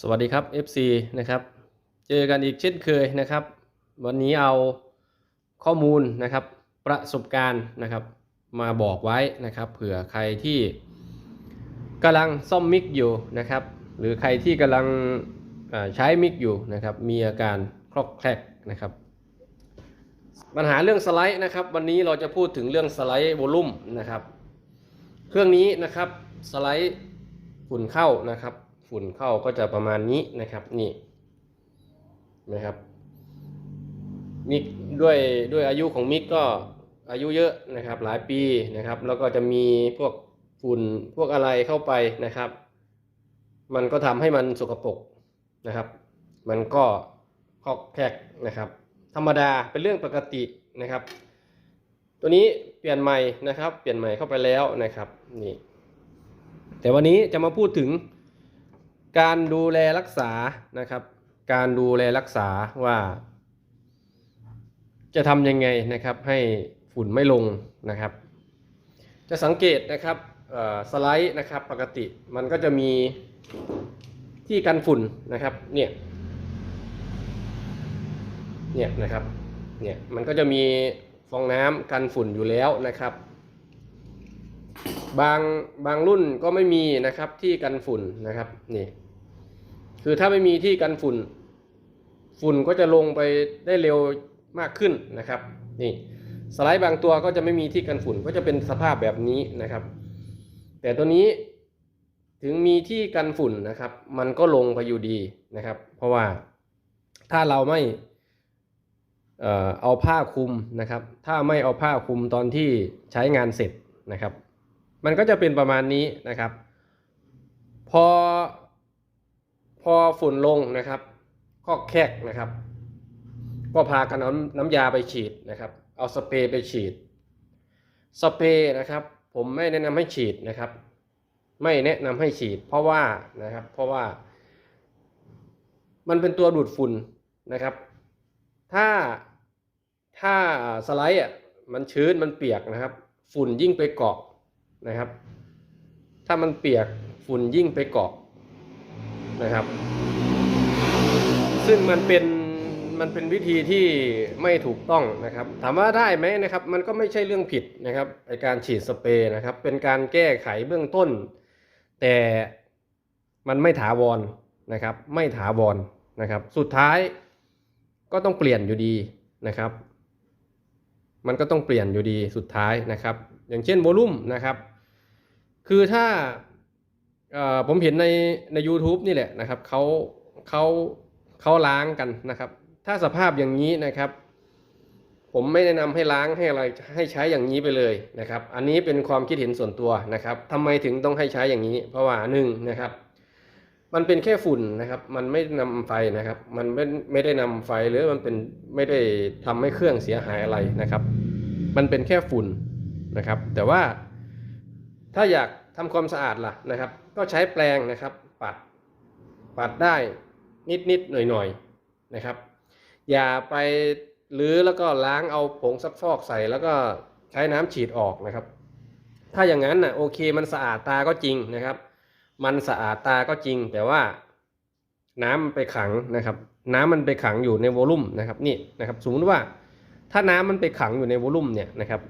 สวัสดีครับ FC นะครับ เจอกันอีกเช่นเคยนะครับ วันนี้เอาข้อมูลนะครับประสบการณ์นะครับ มาบอกไว้นะครับเผื่อใครที่กำลังซ่อมมิกอยู่นะครับ หรือใครที่กำลังใช้มิกอยู่นะครับ มีอาการคลอกแคลกนะครับ ปัญหาเรื่องสไลด์นะครับ วันนี้เราจะพูดถึงเรื่องสไลด์วอลลุ่มนะครับ เครื่องนี้นะครับสไลด์ฝุ่นเข้านะครับ ฝุ่นเข้าก็จะประมาณนี้นะครับนี่นะครับมิกด้วยด้วยอายุของมิกก็อายุเยอะนะครับหลายปีนะครับ แล้วก็จะมีพวกฝุ่นพวกอะไรเข้าไปนะครับ มันก็ทำให้มันสกปรกนะครับ มันก็คอกแคกนะครับ ธรรมดาเป็นเรื่องปกตินะครับ ตัวนี้เปลี่ยนใหม่นะครับ เปลี่ยนใหม่เข้าไปแล้วนะครับนี่แต่วันนี้จะมาพูดถึง การดูแลรักษานะครับ การดูแลรักษาว่า จะทำยังไงนะครับให้ฝุ่นไม่ลงนะครับ จะสังเกตนะครับสไลด์นะครับปกติมันก็จะมีที่กันฝุ่นนะครับเนี่ยเนี่ยนะครับเนี่ยมันก็จะมีฟองน้ำกันฝุ่นอยู่แล้วนะครับ บางบางรุ่นก็ไม่มีนะครับที่กันฝุ่นนะครับนี่ คือถ้าไม่มีที่กันฝุ่น ฝุ่นก็จะลงไปได้เร็วมากขึ้นนะครับ นี่สไลด์บางตัวก็จะไม่มีที่กันฝุ่นก็จะเป็นสภาพแบบนี้นะครับ แต่ตัวนี้ถึงมีที่กันฝุ่นนะครับ มันก็ลงไปอยู่ดีนะครับ เพราะว่าถ้าเราไม่เอาผ้าคลุมนะครับ ถ้าไม่เอาผ้าคลุมตอนที่ใช้งานเสร็จนะครับ มันก็จะเป็นประมาณนี้นะครับ พอ พอฝุ่นลงนะครับก็แคกนะครับ ก็พากันเอาน้ำยาไปฉีดนะครับ เอาสเปรย์ไปฉีด สเปรย์นะครับ ผมไม่แนะนำให้ฉีดนะครับ ไม่แนะนำให้ฉีด เพราะว่านะครับ เพราะว่า มันเป็นตัวดูดฝุ่นนะครับ ถ้าถ้าสไลด์อะมันชื้นมันเปียกนะครับ ฝุ่นยิ่งไปเกาะนะครับ ถ้ามันเปียกฝุ่นยิ่งไปเกาะ นะครับ ซึ่งมันเป็นมันเป็นวิธีที่ไม่ถูกต้องนะครับ ถามว่าได้ไหมนะครับ มันก็ไม่ใช่เรื่องผิดนะครับในการฉีดสเปรย์นะครับ เป็นการแก้ไขเบื้องต้น แต่มันไม่ถาวรนะครับ ไม่ถาวรนะครับ สุดท้ายก็ต้องเปลี่ยนอยู่ดีนะครับ มันก็ต้องเปลี่ยนอยู่ดีสุดท้ายนะครับ อย่างเช่นโวลุ่มนะครับ คือถ้า ผมเห็นในใน u t u b e นี่แหละนะครับเขาเขาเขาล้างกันนะครับ ถ้าสภาพอย่างนี้นะครับ ผมไม่แนะนำให้ล้างให้อะไรให้ใช้อย่างนี้ไปเลยนะครับ อันนี้เป็นความคิดเห็นส่วนตัวนะครับทำไมถึงต้องให้ใช้อย่างนี้ เพราะว่าหนึ่งนะครับ มันเป็นแค่ฝุ่นนะครับ มันไม่นำไฟนะครับ มันไม่ไม่ได้นำไฟหรือมันเป็นไม่ได้ทำให้เครื่องเสียหายอะไรนะครับ มันเป็นแค่ฝุ่นนะครับ แต่ว่าถ้าอยาก ทำความสะอาดล่ะนะครับ ก็ใช้แปรงนะครับปัดปัดได้นิดนิดหน่อยหน่อยนะครับ อย่าไปรื้อแล้วก็ล้างเอาผงซักฟอกใส่แล้วก็ใช้น้ำฉีดออกนะครับ ถ้าอย่างนั้นน่ะโอเคมันสะอาดตาก็จริงนะครับ มันสะอาดตาก็จริง แต่ว่าน้ำมันไปขังนะครับ น้ำมันไปขังอยู่ในวอลลุ่มนะครับนี่นะครับ สมมติว่าถ้าน้ำมันไปขังอยู่ในวอลลุ่มเนี่ยนะครับ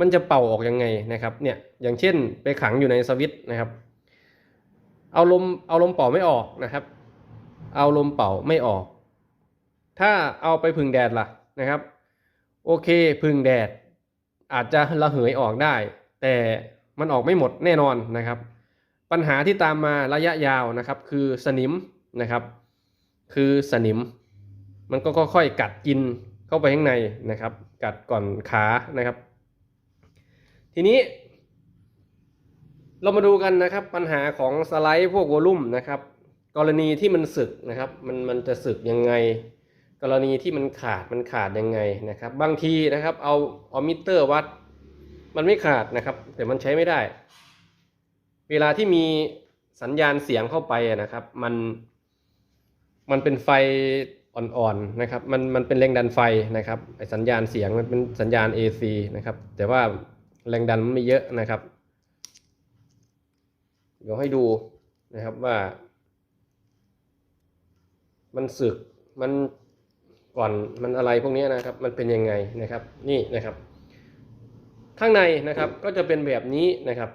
มันจะเป่าออกยังไงนะครับเนี่ยอย่างเช่นไปขังอยู่ในสวิตนะครับ เอาลมเอาลมเป่าไม่ออกนะครับ เอาลมเป่าไม่ออก ถ้าเอาไปพึ่งแดดล่ะนะครับ โอเคพึ่งแดด อาจจะระเหยออกได้ แต่มันออกไม่หมดแน่นอนนะครับ ปัญหาที่ตามมาระยะยาวนะครับ คือสนิมนะครับ คือสนิม มันก็ค่อยๆกัดกินเข้าไปข้างในนะครับ กัดก่อนขานะครับ ทีนี้ เรามาดูกันนะครับ ปัญหาของสไลด์พวกวอลลุ่มนะครับ กรณีที่มันสึกนะครับ มันมันจะสึกยังไง กรณีที่มันขาดมันขาดยังไงนะครับ บางทีนะครับ เอาเอามิเตอร์วัด มันไม่ขาดนะครับ แต่มันใช้ไม่ได้ เวลาที่มีสัญญาณเสียงเข้าไปนะครับ มัน มันเป็นไฟอ่อนๆนะครับ มันมันเป็นแรงดันไฟนะครับไอสัญญาณเสียงมันเป็นสัญญาณ AC นะครับ แต่ว่า แรงดันมันไม่เยอะนะครับ เดี๋ยวให้ดูนะครับว่า มันสึกมันก่อนมันอะไรพวกนี้นะครับ มันเป็นยังไงนะครับ นี่นะครับ ข้างในนะครับก็จะเป็นแบบนี้นะครับ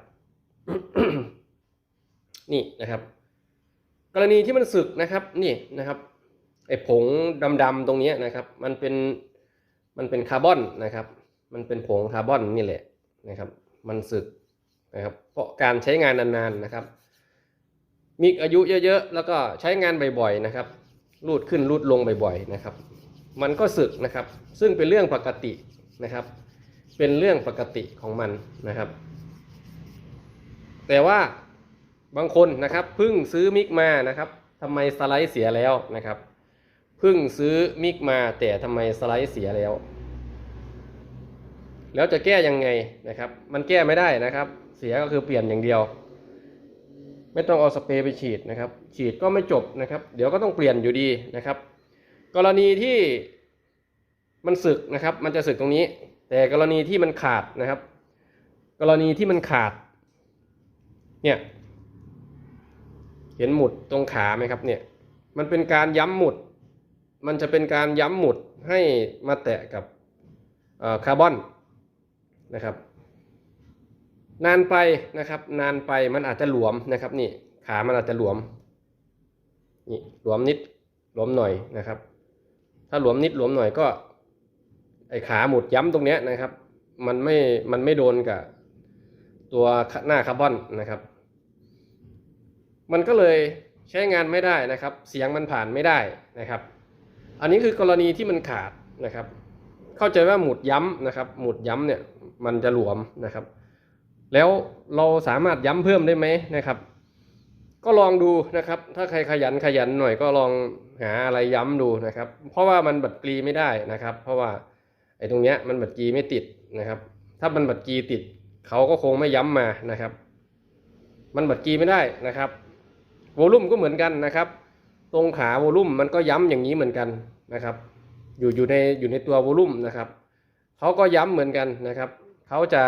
นี่นะครับ กรณีที่มันสึกนะครับนี่นะครับไอ้ผงดำๆตรงนี้นะครับ มันเป็นมันเป็นคาร์บอนนะครับ มันเป็นผงคาร์บอนนี่แหละ นะครับ มันสึกนะครับ เพราะการใช้งานนานๆนะครับ มีอายุเยอะๆ แล้วก็ใช้งานบ่อยๆนะครับ รูดขึ้นรูดลงบ่อยๆนะครับ มันก็สึกนะครับ ซึ่งเป็นเรื่องปกตินะครับ เป็นเรื่องปกติของมันนะครับ แต่ว่าบางคนนะครับเพิ่งซื้อมิกมานะครับทำไมสไลด์เสียแล้วนะครับเพิ่งซื้อมิกมาแต่ทำไมสไลด์เสียแล้ว แล้วจะแก้ยังไงนะครับ มันแก้ไม่ได้นะครับ เสียก็คือเปลี่ยนอย่างเดียว ไม่ต้องเอาสเปรย์ไปฉีดนะครับ ฉีดก็ไม่จบนะครับ เดี๋ยวก็ต้องเปลี่ยนอยู่ดีนะครับ กรณีที่มันสึกนะครับ มันจะสึกตรงนี้ แต่กรณีที่มันขาดนะครับ กรณีที่มันขาด เนี่ย เห็นหมุดตรงขาไหมครับเนี่ย มันเป็นการย้ำหมุด มันจะเป็นการย้ำหมุดให้มาแตะกับคาร์บอน นะครับ นานไปนะครับ นานไปมันอาจจะหลวมนะครับนี่ขามันอาจจะหลวมนี่หลวมนิดหลวมหน่อยนะครับ ถ้าหลวมนิดหลวมหน่อยก็ ไอ้ขาหมุดย้ำตรงเนี้ยนะครับ มันไม่มันไม่โดนกับตัวหน้าคาร์บอนนะครับ มันก็เลยใช้งานไม่ได้นะครับ เสียงมันผ่านไม่ได้นะครับ อันนี้คือกรณีที่มันขาดนะครับ เข้าใจว่าหมุดย้ำนะครับ หมุดย้ำเนี่ย มันจะหลวมนะครับ แล้วเราสามารถย้ำเพิ่มได้ไหมนะครับ ก็ลองดูนะครับ ถ้าใครขยันขยันหน่อยก็ลองหาอะไรย้ำดูนะครับ เพราะว่ามันบัดกรีไม่ได้นะครับ เพราะว่าไอ้ตรงเนี้ยมันบัดกรีไม่ติดนะครับ ถ้ามันบัดกรีติดเขาก็คงไม่ย้ำมานะครับ มันบัดกรีไม่ได้นะครับโวลุ่มก็เหมือนกันนะครับ ตรงขาโวลุ่มมันก็ย้ำอย่างนี้เหมือนกันนะครับ อยู่อยู่ในอยู่ในตัวโวลุ่มนะครับเขาก็ย้ำเหมือนกันนะครับ เขาจะ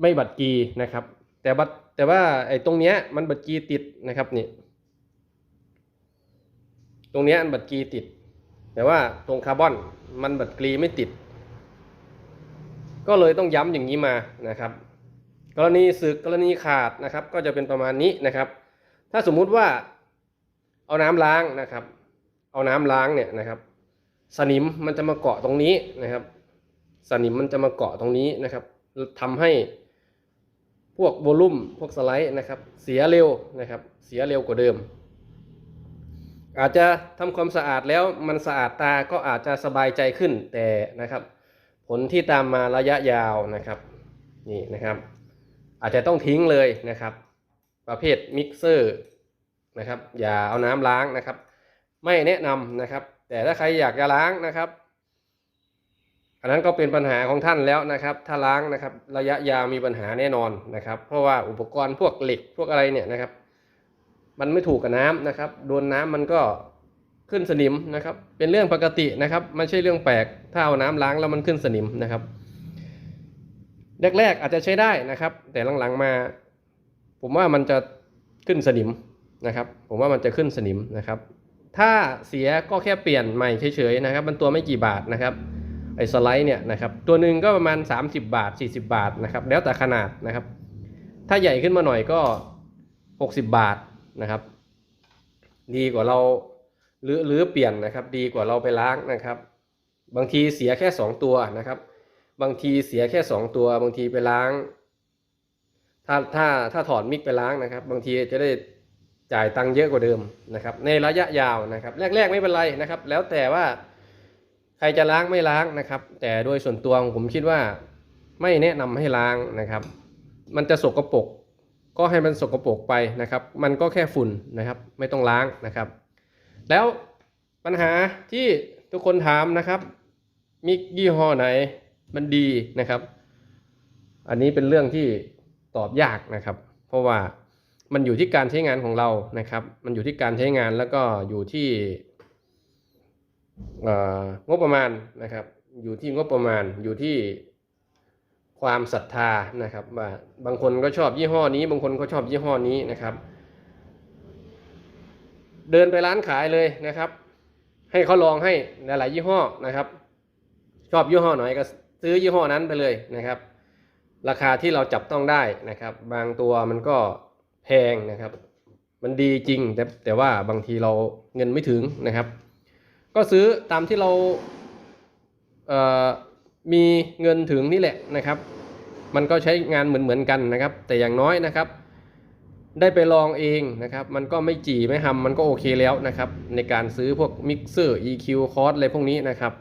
ไม่บัดกรีนะครับ แต่บัดแต่ว่าไอ้ตรงเนี้ยมันบัดกรีติดนะครับนี่ตรงเนี้ยมันบัดกรีติด แต่ว่าตรงคาร์บอนมันบัดกรีไม่ติด ก็เลยต้องย้ำอย่างนี้มานะครับ กรณีสึกกรณีขาดนะครับ ก็จะเป็นประมาณนี้นะครับ ถ้าสมมุติว่าเอาน้ำล้างนะครับ เอาน้ำล้างเนี่ยนะครับ สนิมมันจะมาเกาะตรงนี้นะครับ สนิมมันจะมาเกาะตรงนี้นะครับทำให้พวกโวลุ่มพวกสไลด์นะครับ เสียเร็วนะครับ เสียเร็วกว่าเดิม อาจจะทำความสะอาดแล้วมันสะอาดตาก็อาจจะสบายใจขึ้นแต่นะครับ ผลที่ตามมาระยะยาวนะครับนี่นะครับ อาจจะต้องทิ้งเลยนะครับ ประเภทมิกเซอร์นะครับ อย่าเอาน้ำล้างนะครับ ไม่แนะนำนะครับ แต่ถ้าใครอยากจะล้างนะครับ อันนั้นก็เป็นปัญหาของท่านแล้วนะครับ ถ้าล้างนะครับระยะยาวมีปัญหาแน่นอนนะครับ เพราะว่าอุปกรณ์พวกเหล็กพวกอะไรเนี่ยนะครับ มันไม่ถูกกับน้ำนะครับโดนน้ำมันก็ขึ้นสนิมนะครับ เป็นเรื่องปกตินะครับไม่ใช่เรื่องแปลกถ้าเอาน้ำล้างแล้วมันขึ้นสนิมนะครับแรกๆอาจจะใช้ได้นะครับ แต่หลังๆมา ผมว่ามันจะขึ้นสนิมนะครับ ผมว่ามันจะขึ้นสนิมนะครับ ถ้าเสียก็แค่เปลี่ยนใหม่เฉยๆนะครับ มันตัวไม่กี่บาทนะครับ ไอ้สไลด์เนี่ยนะครับตัวหนึ่งก็ประมาณ 30 บาท 40 บาทนะครับแล้วแต่ขนาดนะครับ ถ้าใหญ่ขึ้นมาหน่อยก็ 60 บาทนะครับ ดีกว่าเราหรือหรือเปลี่ยนนะครับ ดีกว่าเราไปล้างนะครับ บางทีเสียแค่ 2 ตัวนะครับ บางทีเสียแค่ 2 ตัว บางทีไปล้าง ถ้าถ้าถ้าถอดมิกไปล้างนะครับ บางทีจะได้จ่ายตังค์เยอะกว่าเดิมนะครับ ในระยะยาวนะครับ แรก ๆ ไม่เป็นไรนะครับ แล้วแต่ว่า ใครจะล้างไม่ล้างนะครับ แต่โดยส่วนตัวผมคิดว่าไม่แนะนำให้ล้างนะครับ มันจะสกปรกก็ให้มันสกปรกไปนะครับ มันก็แค่ฝุ่นนะครับ ไม่ต้องล้างนะครับ แล้วปัญหาที่ทุกคนถามนะครับมิกยี่ห้อไหนมันดีนะครับ อันนี้เป็นเรื่องที่ตอบยากนะครับ เพราะว่ามันอยู่ที่การใช้งานของเรานะครับ มันอยู่ที่การใช้งานแล้วก็อยู่ที่ งบประมาณนะครับ อยู่ที่งบประมาณอยู่ที่ความศรัทธานะครับ ว่าบางคนก็ชอบยี่ห้อนี้ บางคนก็ชอบยี่ห้อนี้นะครับ เดินไปร้านขายเลยนะครับ ให้เขาลองให้หลาย ๆ ยี่ห้อนะครับ ชอบยี่ห้อไหนก็ซื้อยี่ห้อนั้นไปเลยนะครับ ราคาที่เราจับต้องได้นะครับ บางตัวมันก็แพงนะครับ มันดีจริงแต่แต่ว่าบางทีเราเงินไม่ถึงนะครับ ก็ซื้อตามที่เราเมีเงินถึงนี่แหละนะครับ มันก็ใช้งานเหมือนเหมือนๆกันนะครับ แต่อย่างน้อยนะครับ ได้ไปลองเองนะครับ มันก็ไม่จีไม่หำมันก็โอเคแล้วนะครับ ในการซื้อพวกมิกเซอร์ EQ คอร์สอะไรพวกนี้นะครับ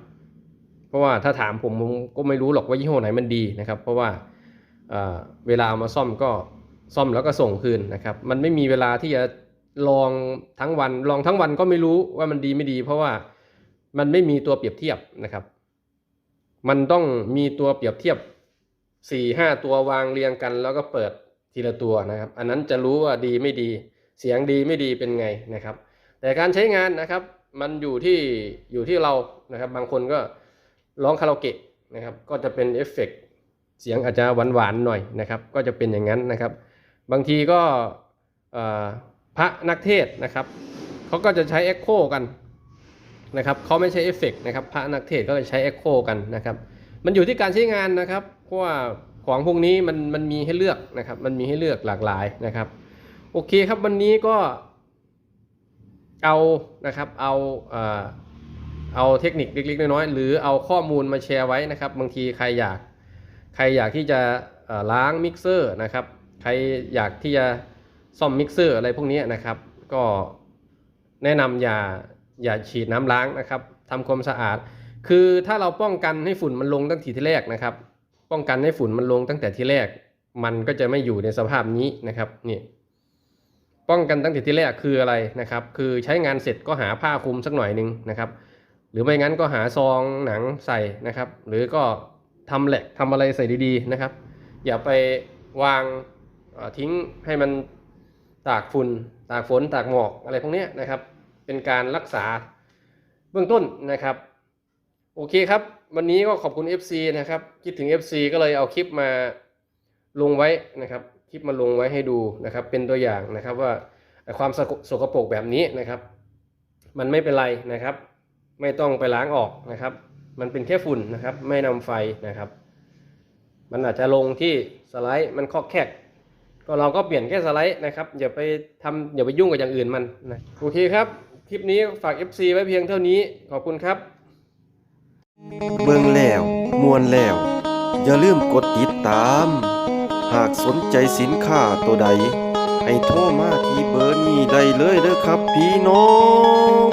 เพราะว่าถ้าถามผมผมก็ไม่รู้หรอกว่ายี่ห้อไหนมันดีนะครับ เพราะว่าเเวลาเอามาซ่อมก็ซ่อมแล้วก็ส่งคืนนะครับ มันไม่มีเวลาที่จะลองทั้งวัน ลองทั้งวันก็ไม่รู้ว่ามันดีไม่ดี เพราะว่า มันไม่มีตัวเปรียบเทียบนะครับ มันต้องมีตัวเปรียบเทียบสี่ห้าตัววางเรียงกัน แล้วก็เปิดทีละตัวนะครับ อันนั้นจะรู้ว่าดีไม่ดี เสียงดีไม่ดีเป็นไงนะครับ แต่การใช้งานนะครับ มันอยู่ที่อยู่ที่เรานะครับ บางคนก็ร้องคาราโอเกะนะครับ ก็จะเป็นเอฟเฟกต์เสียงอาจจะหวานๆหน่อยนะครับ ก็จะเป็นอย่างนั้นนะครับ บางทีก็พระนักเทศน์นะครับเขาก็จะใช้เอ็กโคกัน นะครับเขาไม่ใช้เอฟเฟกต์นะครับพระนักเทศก็จะใช้เอ็กโคกันนะครับ มันอยู่ที่การใช้งานนะครับ เพราะว่าของพวกนี้มันมันมีให้เลือกนะครับ มันมีให้เลือกหลากหลายนะครับ โอเคครับวันนี้ก็เอานะครับเอาเอาเทคนิคเล็กๆน้อยๆหรือเอาข้อมูลมาแชร์ไว้นะครับ บางทีใครอยากใครอยากที่จะล้างมิกเซอร์นะครับ ใครอยากที่จะซ่อมมิกเซอร์อะไรพวกนี้นะครับ ก็แนะนำอย่า อย่าฉีดน้ำล้างนะครับทำความสะอาด คือถ้าเราป้องกันให้ฝุ่นมันลงตั้งแต่ที่แรกนะครับ ป้องกันให้ฝุ่นมันลงตั้งแต่ที่แรก มันก็จะไม่อยู่ในสภาพนี้นะครับนี่ป้องกันตั้งแต่ที่แรกคืออะไรนะครับ คือใช้งานเสร็จก็หาผ้าคลุมสักหน่อยหนึ่งนะครับ หรือไม่งั้นก็หาซองหนังใส่นะครับ หรือก็ทำแหลกทำอะไรใส่ดีๆนะครับ อย่าไปวางทิ้งให้มันตากฝุ่นตากฝนตากหมอกอะไรพวกนี้นะครับ เป็นการรักษาเบื้องต้นนะครับ โอเคครับ วันนี้ก็ขอบคุณ FC นะครับ คิดถึง FC ก็เลยเอาคลิปมาลงไว้นะครับ คลิปมาลงไว้ให้ดูนะครับ เป็นตัวอย่างนะครับว่าความสกสกปรกแบบนี้นะครับ มันไม่เป็นไรนะครับ ไม่ต้องไปล้างออกนะครับ มันเป็นแค่ฝุ่นนะครับ ไม่นำไฟนะครับ มันอาจจะลงที่สไลด์มันคอกแคกก็เราก็เปลี่ยนแค่สไลด์นะครับอย่าไปทำอย่าไปยุ่งกับอย่างอื่นมันนะโอเคครับ คลิปนี้ฝาก FC ไว้เพียงเท่านี้ ขอบคุณครับ เบิ่งแล้วมวนแล้ว อย่าลืมกดติดตาม หากสนใจสินค้าตัวใด ให้โทรมาที่เบอร์นี้ได้เลยเด้อครับพี่น้อง